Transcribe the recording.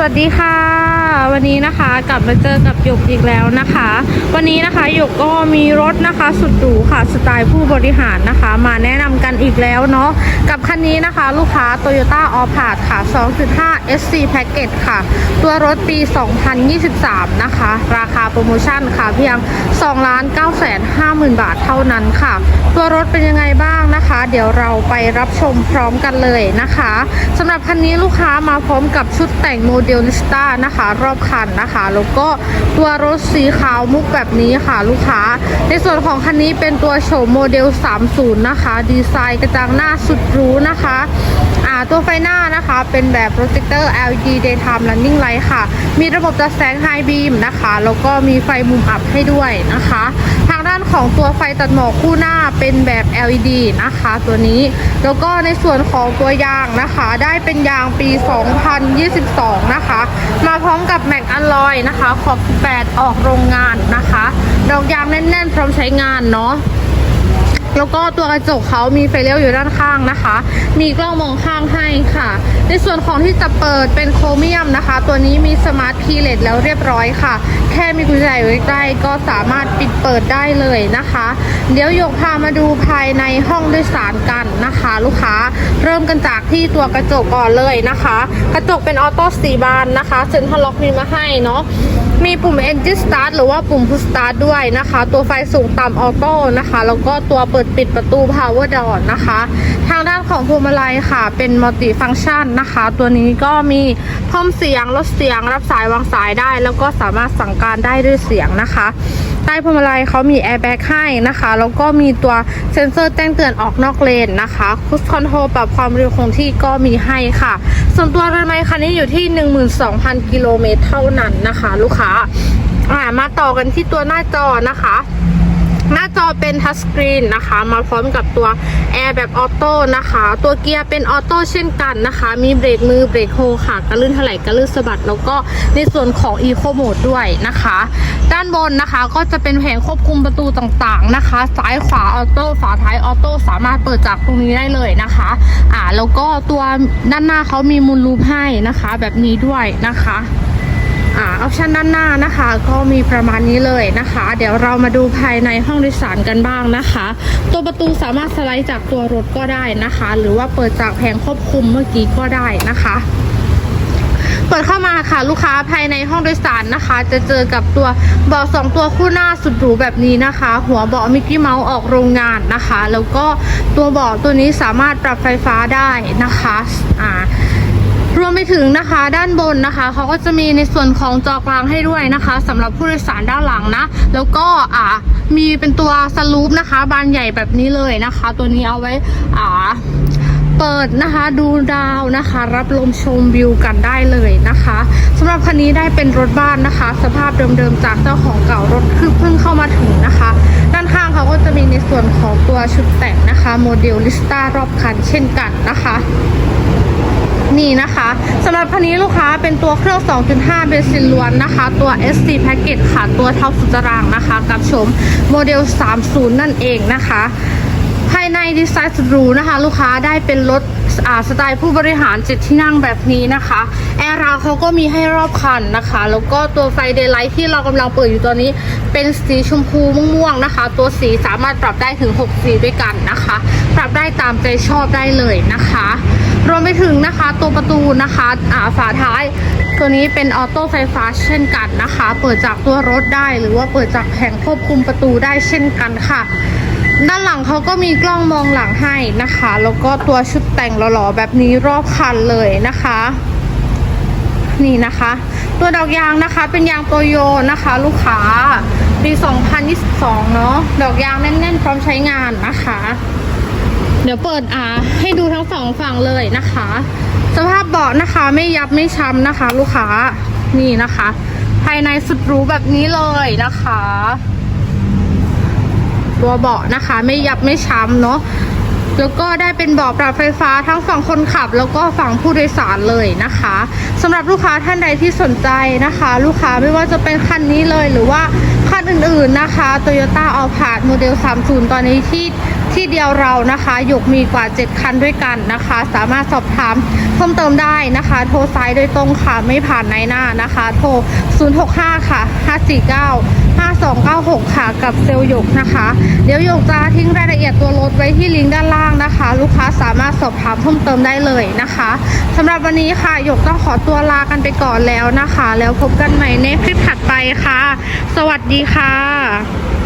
สวัสดีค่ะ วันนี้นะคะกลับมาเจอกับหยกอีกแล้วนะคะ วันนี้นะคะหยกก็มีรถนะคะ สุดหรูค่ะสไตล์ผู้บริหารนะคะ มาแนะนำกันอีกแล้วเนาะกับคันนี้นะคะ ลูกค้า Toyota a l p a r d ค่ะ 2.5 SC Package ค่ะ ตัวรถปี 2023 นะคะ ราคาโปรโมชั่นค่ะเพียง 2 9 5 0 0 0 0 บาทเท่านั้นค่ะ ตัวรถเป็นยังไงบ้าง นะคะ เดี๋ยวเราไปรับชมพร้อมกันเลยนะคะสำหรับคันนี้ลูกค้ามาพร้อมกับชุดแต่งโมเดลลิสต้านะคะ รอบคันนะคะ แล้วก็ตัวรถสีขาวมุกแบบนี้ค่ะลูกค้า ในส่วนของคันนี้เป็นตัวโฉมโมเดล 30 นะคะ ดีไซน์กระจังหน้าสุดหรูนะคะตัวไฟหน้านะคะเป็นแบบโปรเจคเตอร์ LED daytime running light ค่ะ มีระบบจัดแสง High beam นะคะ แล้วก็มีไฟมุมอับให้ด้วยนะคะ ด้านของตัวไฟตัดหมอกคู่หน้าเป็นแบบ LED นะคะตัวนี้ แล้วก็ในส่วนของตัวยางนะคะ ได้เป็นยางปี 2022 นะคะ มาพร้อมกับแม็กอะลอยนะคะ ขอบ 8 ออกโรงงานนะคะ ดอกยางแน่นๆ พร้อมใช้งานเนาะ แล้วก็ตัวกระจกเขามีไฟเลี้ยวอยู่ด้านข้างนะคะ มีกล้องมองข้างให้ค่ะ ในส่วนของที่จะเปิดเป็นโครเมียมนะคะ ตัวนี้มีสมาร์ทคีย์เลสแล้วเรียบร้อยค่ะ แค่มีกุญแจอยู่ใกล้ก็สามารถปิดเปิดได้เลยนะคะ เดี๋ยวหยกพามาดูภายในห้องโดยสารกันนะคะ ลูกค้าเริ่มกันจากที่ตัวกระจกก่อนเลยนะคะ กระจกเป็นออโต้สีบานนะคะเซ็นทรัลล็อกมีมาให้เนาะ มีปุ่ม Engine Start หรือว่าปุ่ม Push Start ด้วยนะคะ ตัวไฟสูงต่ำออโต้นะคะ แล้วก็ตัวเปิดปิดประตู Power Door นะคะ ทางด้านของพวงมาลัยค่ะ เป็นมัลติฟัง c t ชันนะคะ ตัวนี้ก็มีเพิ่มเสียงลดเสียงรับสายวางสายได้ แล้วก็สามารถสั่งการได้ด้วยเสียงนะคะ ใต้พวงมาลัยเขามีแอร์แบ็กให้นะคะ แล้วก็มีตัวเซ็นเซอร์แจ้งเตือนออกนอกเลนนะคะคุชคอนโทรลปรับความเร็วคงที่ก็มีให้ค่ะ ส่วนตัวรถไมคันนี้อยู่ที่ 12,000 กิโลเมตรเท่านั้นนะคะ ลูกค้าอ่ามาต่อกันที่ตัวหน้าจอนะคะ หน้าจอเป็นทัชสกรีนนะคะ มาพร้อมกับตัวแอร์แบบออโต้นะคะ ตัวเกียร์เป็นออโต้เช่นกันนะคะ มีเบรกมือเบรกโฮค่ะกระลื่นถลายกระลื่นสะบัด แล้วก็ในส่วนของ Eco Mode ด้วยนะคะ ด้านบนนะคะก็จะเป็นแผงควบคุมประตูต่างๆนะคะ ซ้ายขวาออโต้ฝาท้ายออโต้สามารถเปิดจากตรงนี้ได้เลยนะคะอ่าแล้วก็ตัวด้านหน้าเขามีมูลลูปให้นะคะ แบบนี้ด้วยนะคะ ออปชันด้านหน้านะคะ ก็มีประมาณนี้เลยนะคะ เดี๋ยวเรามาดูภายในห้องโดยสารกันบ้างนะคะ ตัวประตูสามารถสไลด์จากตัวรถก็ได้นะคะ หรือว่าเปิดจากแผงควบคุมเมื่อกี้ก็ได้นะคะเปิดเข้ามาค่ะลูกค้าภายในห้องโดยสารนะคะ จะเจอกับตัวเบาะสองตัวคู่หน้าสุดหรูแบบนี้นะคะ หัวเบาะมิกกี้เมาส์ออกโรงงานนะคะ แล้วก็ตัวเบาะตัวนี้สามารถปรับไฟฟ้าได้นะคะอ่า รวมไปถึงนะคะด้านบนนะคะเขาก็จะมีในส่วนของจอกลางให้ด้วยนะคะสำหรับผู้โดยสารด้านหลังนะ แล้วก็อ่ามีเป็นตัวสลูปนะคะ บานใหญ่แบบนี้เลยนะคะ ตัวนี้เอาไว้อ่าเปิดนะคะดูดาวนะคะ รับลมชมวิวกันได้เลยนะคะสำหรับคันนี้ได้เป็นรถบ้านนะคะ สภาพเดิมๆจากเจ้าของเก่ารถคือเพิ่งเข้ามาถึงนะคะ ด้านข้างเขาก็จะมีในส่วนของตัวชุดแต่งนะคะ โมเดลลิสต้ารอบคันเช่นกันนะคะ นี่นะคะสำหรับคันนี้ลูกค้าเป็นตัวเครื่อง 2.5 เบนซินล้วนนะคะ ตัว SC Package ค่ะ ตัวท็อปสุดรางนะคะ กับชมโมเดล 30 นั่นเองนะคะ ภายในดีไซน์สุดหรูนะคะ ลูกค้าได้เป็นรถอ่าสไตล์ผู้บริหารเจ็ดที่นั่งแบบนี้นะคะแอร์ราเขาก็มีให้รอบคันนะคะ แล้วก็ตัวไฟเดย์ไลท์ที่เรากำลังเปิดอยู่ตอนนี้ เป็นสีชมพูม่วงๆนะคะ ตัวสีสามารถปรับได้ถึง 6 สีด้วยกันนะคะ ปรับได้ตามใจชอบได้เลยนะคะ รวมไปถึงนะคะตัวประตูนะคะอ่าฝาท้าย ตัวนี้เป็นออโต้ไฟฟ้าเช่นกันนะคะ เปิดจากตัวรถได้หรือว่าเปิดจากแผงควบคุมประตูได้เช่นกันค่ะ ด้านหลังเขาก็มีกล้องมองหลังให้นะคะ แล้วก็ตัวชุดแต่งหล่อๆแบบนี้รอบคันเลยนะคะนี่นะคะ ตัวดอกยางนะคะเป็นยางโตโยนะคะ ลูกค้าปี 2022 เนาะดอกยางแน่นๆ พร้อมใช้งานนะคะ ดี๋ยวเปิดอ่าให้ดูทั้งสองฝั่งเลยนะคะ สภาพเบาะนะคะไม่ยับไม่ช้ำนะคะ ลูกค้านี่นะคะ ภายในสุดหรูแบบนี้เลยนะคะตัวเบาะนะคะ ไม่ยับไม่ช้ำเนาะแล้วก็ได้เป็นเบาะปรับไฟฟ้าทั้งฝั่งคนขับ แล้วก็ฝั่งผู้โดยสารเลยนะคะสำหรับลูกค้าท่านใดที่สนใจนะคะ ลูกค้าไม่ว่าจะเป็นคันนี้เลยหรือว่าคันอื่นๆนะคะ Toyota a l p a r d โมเดล30 ตอนนี้ที่ ที่เดียวเรานะคะหยกมีกว่า 7 คันด้วยกันนะคะ สามารถสอบถามเพิ่มเติมได้นะคะ โทรซ้ายโดยตรงค่ะ ไม่ผ่านในหน้านะคะ โทร 065 ค่ะ 549 5296 ค่ะ กับเซลล์หยกนะคะ เดี๋ยวหยกจะทิ้งรายละเอียดตัวรถไว้ที่ลิงก์ด้านล่างนะคะ ลูกค้าสามารถสอบถามเพิ่มเติมได้เลยนะคะสำหรับวันนี้ค่ะหยกต้องขอตัวลากันไปก่อนแล้วนะคะ แล้วพบกันใหม่ในคลิปถัดไปค่ะ สวัสดีค่ะ